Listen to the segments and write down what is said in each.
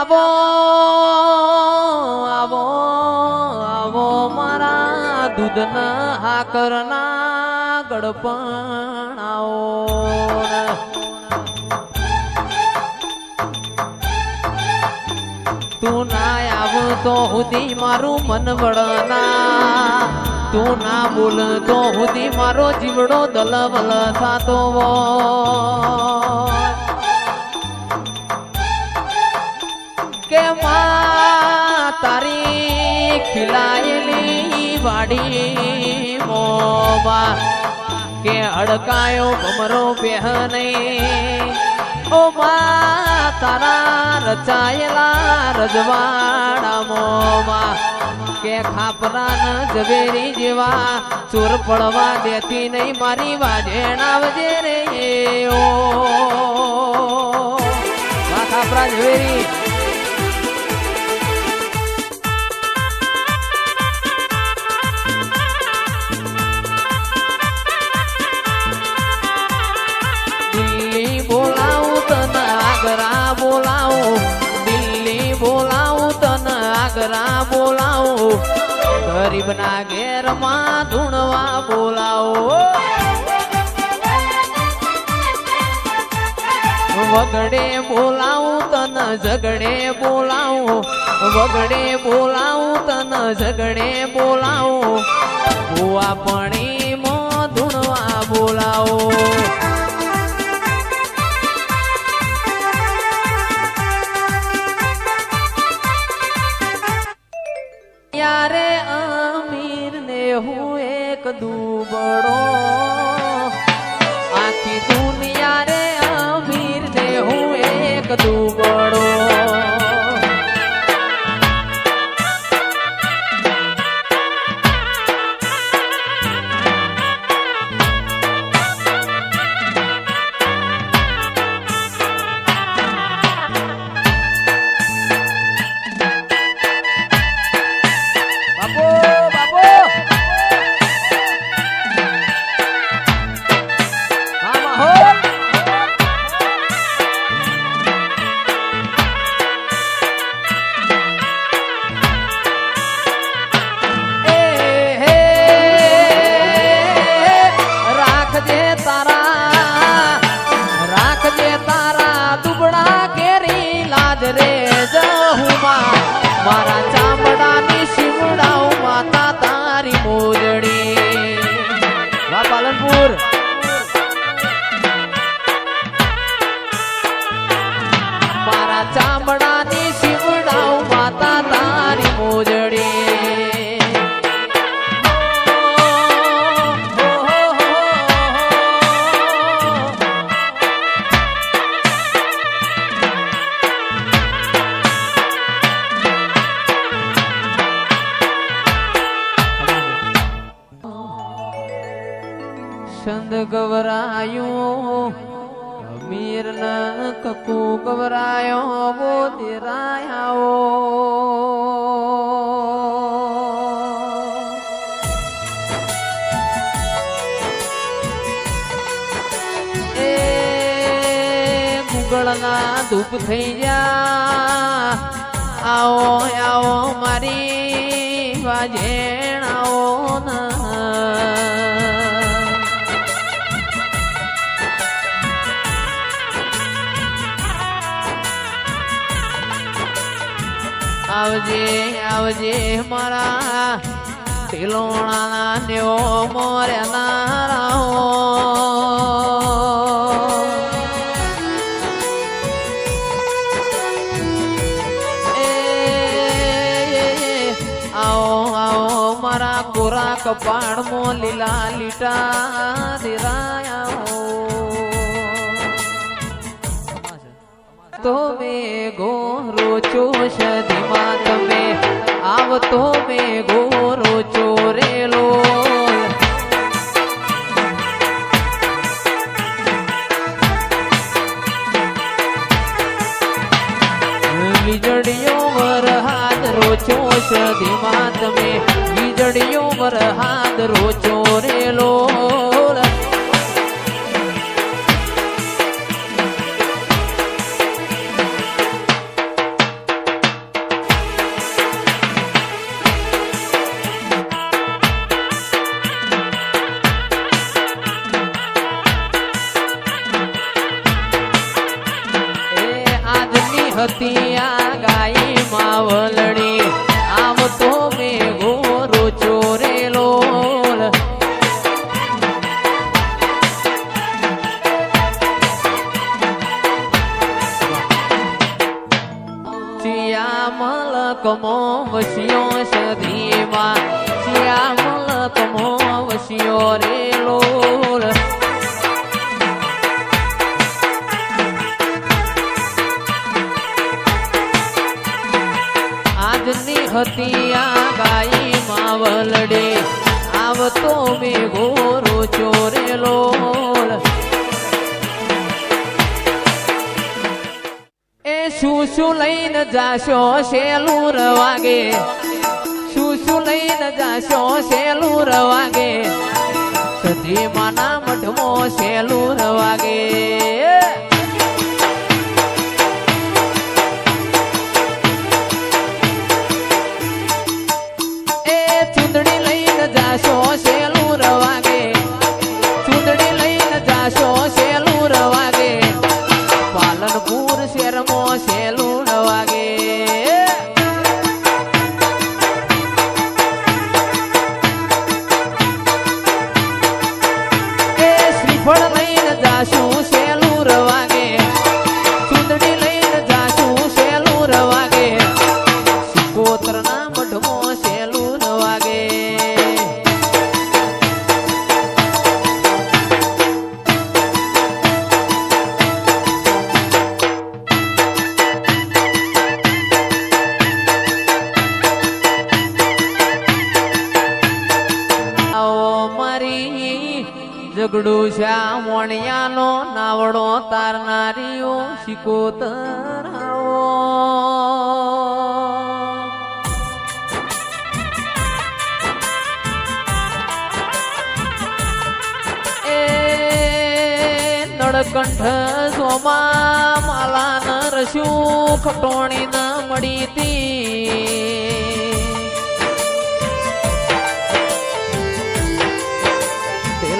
આવો આવો આવો મારા દૂધના આકરના ગડપણ આવો તું ના આવું તો હુદી મારું મન વળના. તું ના બોલ તો હુદી મારો જીવડો દલવલ થાતો કે માં તારી ખીલાયેલી વાડી મોમાં કે અડકાયો ભમરો પહેને. ઓ માં તારા રચાયેલા રજવાડા મોમાં કે ખાપરા ન ઝવેરી જેવા ચોર પડવા દેતી નહીં મારી વાજેણ આવજે રે. ઓ. ખાપરા ઝવેરી આગ્રા બોલાવું. ગરીબના ઘેરમાં ધૂણવા બોલાવો. વગડે બોલાવું તન ઝગડે બોલાવું. વગડે બોલાવું તન ઝગડે બોલાવું. ભૂવા પણ ધૂણવા બોલાવો. ನೋಡೋ amor. ગવરાયું. અમીર ન કકુ ગવરાયો વો દેરાયાઓ. એ મુગળના ધૂપ થઈ જા આવો આવો મારી વાજેણ આવો ના આવજે આવજે મારા તિલોણાના નેવો આવો આવો મારા કોરા કપાળમાં લીલા લીટા દેરાયા તો મે ગોરો ચોષધીમાં તમે આવતો મે ગોરો ચોરેલો. વીજળીઓ વરહાદ રોચો સધીમાં તમે વીજળીઓ વરહાદ રોચો રેલો હતી આ ગાય આમ તો મેઘો ગોરો ચોરેલો. શ્યામલ કમો વસ્યો સધીમાં શ્યામલ કમો વસ્યો રેલો. આજની હતી આ ગાઈ માવલડે. આવતો મે ગોરો ચોરેલો એ શું શું લઈને જાશો શેલું રવાગે. શું શું લઈને જાશો શેલું રવાગે. સધી માના મઢમો શેલું રવાગે. ઝઘડું શ્યા મોણિયાનો નાવડો તારનારીઓ શિકોતર આવો એ નળકંઠ સોમા માલા ન રસ્યું ખટોણી ન મળી તી.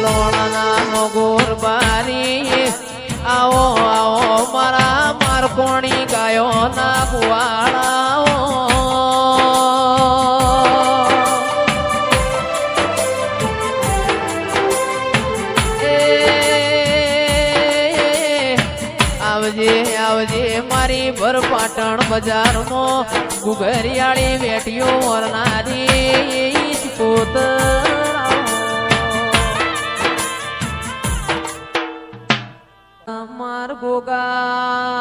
તેલોણાના ગોર બારી આવો આવો, મારા મારકોણી ગાયો ના કુવાડાઓ આવજે આવજે, મારી ભર પાટણ બજારમાં ગુગરિયાળી વેટીઓ વરનારી અમાર ગોગા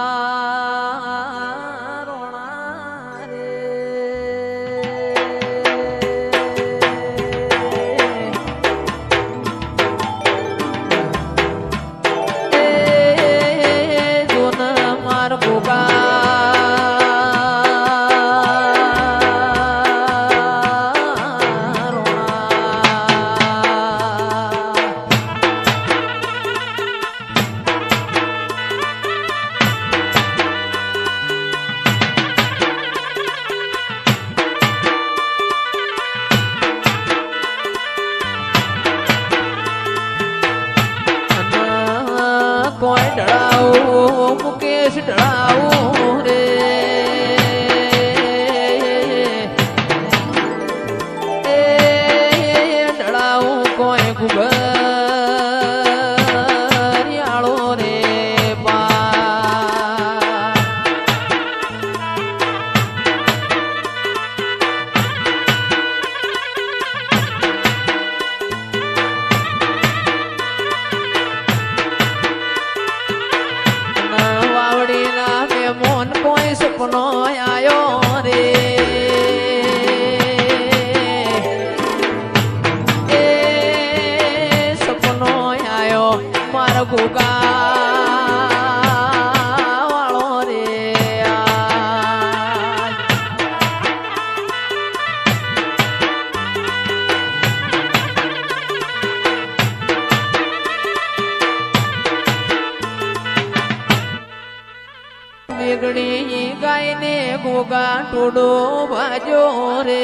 મારા ગોગા વાળો રે. મેઘડી ગાયને ગોગા ટોડો ભાજો રે